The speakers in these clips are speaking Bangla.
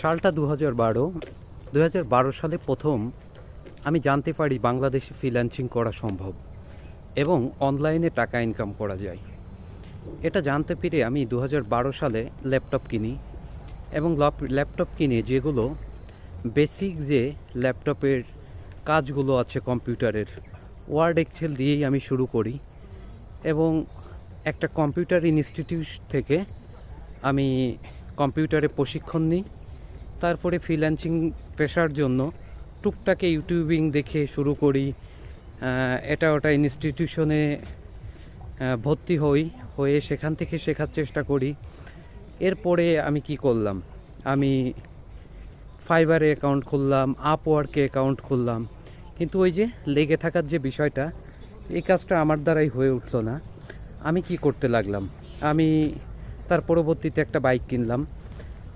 সালটা দু হাজার বারো দু হাজার বারো সালে প্রথম আমি জানতে পারি বাংলাদেশে ফ্রিল্যান্সিং করা সম্ভব এবং অনলাইনে টাকা ইনকাম করা যায়। এটা জানতে পেরে আমি দু হাজার বারো সালে ল্যাপটপ কিনি এবং ল্যাপটপ কিনে যেগুলো বেসিক যে ল্যাপটপের কাজগুলো আছে কম্পিউটারের ওয়ার্ড এক্সেল দিয়েই আমি শুরু করি এবং একটা কম্পিউটার ইনস্টিটিউট থেকে আমি কম্পিউটারে প্রশিক্ষণ নিই। তারপরে ফ্রিল্যান্সিং পেশার জন্য টুকটাকে ইউটিউবিং দেখে শুরু করি। এটা ওটা ইনস্টিটিউশনে ভর্তি হই, হয়ে সেখান থেকে শেখার চেষ্টা করি। এরপরে আমি কি করলাম? আমি ফাইবারে অ্যাকাউন্ট খুললাম আপওয়ার্কে অ্যাকাউন্ট খুললাম। কিন্তু ওই যে লেগে থাকার যে বিষয়টা, এই কাজটা আমার দ্বারাই হয়ে উঠল না। আমি কি করতে লাগলাম? আমি তার পরবর্তীতে একটা বাইক কিনলাম।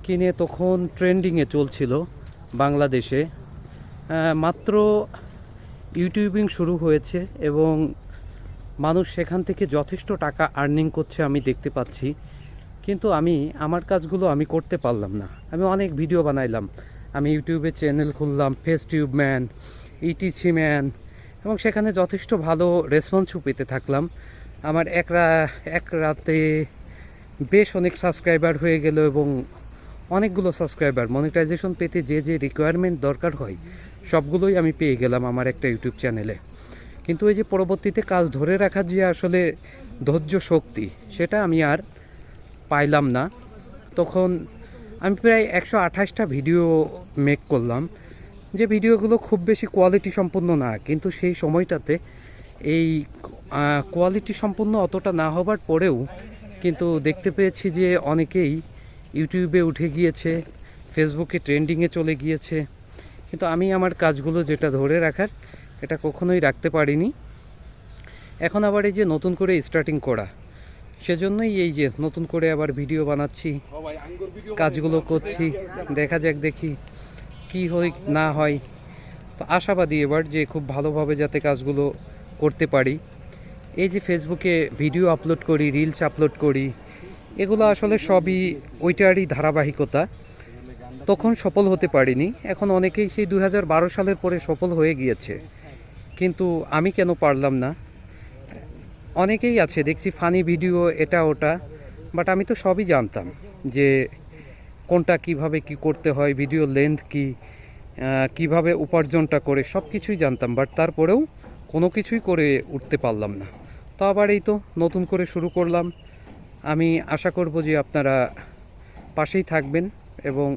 কিনে তখন ট্রেন্ডিংয়ে চলছিল বাংলাদেশে। মাত্র ইউটিউবিং শুরু হয়েছে এবং মানুষ সেখান থেকে যথেষ্ট টাকা আর্নিং করছে আমি দেখতে পাচ্ছি। কিন্তু আমি, আমার কাজগুলো আমি করতে পারলাম না। আমি অনেক ভিডিও বানাইলাম। আমি ইউটিউবে চ্যানেল খুললাম ফেস টিউব ম্যান ইটিসি ম্যান এবং সেখানে যথেষ্ট ভালো রেসপন্সও পেতে থাকলাম। আমার এক রা- এক রাতে বেশ অনেক সাবস্ক্রাইবার হয়ে গেল এবং অনেকগুলো সাবস্ক্রাইবার মনিটাইজেশন পেতে যে যে রিকোয়ারমেন্ট দরকার হয়, সবগুলোই আমি পেয়ে গেলাম আমার একটা ইউটিউব চ্যানেলে কিন্তু এই যে পরবর্তীতে কাজ ধরে রাখার যে আসলে ধৈর্য শক্তি, সেটা আমি আর পাইলাম না। তখন আমি প্রায় একশো আঠাশটা ভিডিও মেক করলাম, যে ভিডিওগুলো খুব বেশি কোয়ালিটি সম্পন্ন না, কিন্তু সেই সময়টাতে এই কোয়ালিটি সম্পন্ন অতটা না হবার পরেও কিন্তু দেখতে পেয়েছি যে অনেকেই ইউটিউবে উঠে গিয়েছে ফেসবুকে ট্রেন্ডিংয়ে চলে গিয়েছে। কিন্তু আমি আমার কাজগুলো যেটা ধরে রাখার, এটা কখনোই রাখতে পারিনি। এখন আবার এই যে নতুন করে স্টার্টিং করা, সেজন্যই এই যে নতুন করে আবার ভিডিও বানাচ্ছি, কাজগুলো করছি, দেখা যাক দেখি কি হয়, না হয়। তো আশাবাদী এবার যে খুব ভালোভাবে যাতে কাজগুলো করতে পারি। এই যে ফেসবুকে ভিডিও আপলোড করি রিলস আপলোড করি এগুলো আসলে সবই ওইটারই ধারাবাহিকতা। তখন সফল হতে পারিনি। এখন অনেকেই সেই দু হাজার বারো সালের পরে সফল হয়ে গিয়েছে। কিন্তু আমি কেন পারলাম না? অনেকেই আছে, দেখছি ফানি ভিডিও, এটা, ওটা, বাট আমি তো সবই জানতাম যে কোনটা কীভাবে কি করতে হয়, ভিডিও লেন্থ কি কীভাবে উপার্জনটা করে সব কিছুই জানতাম, বাট তারপরেও কোনো কিছুই করে উঠতে পারলাম না। তো আবার এই তো নতুন করে শুরু করলাম। আমি আশা করব যে আপনারা পাশেই থাকবেন এবং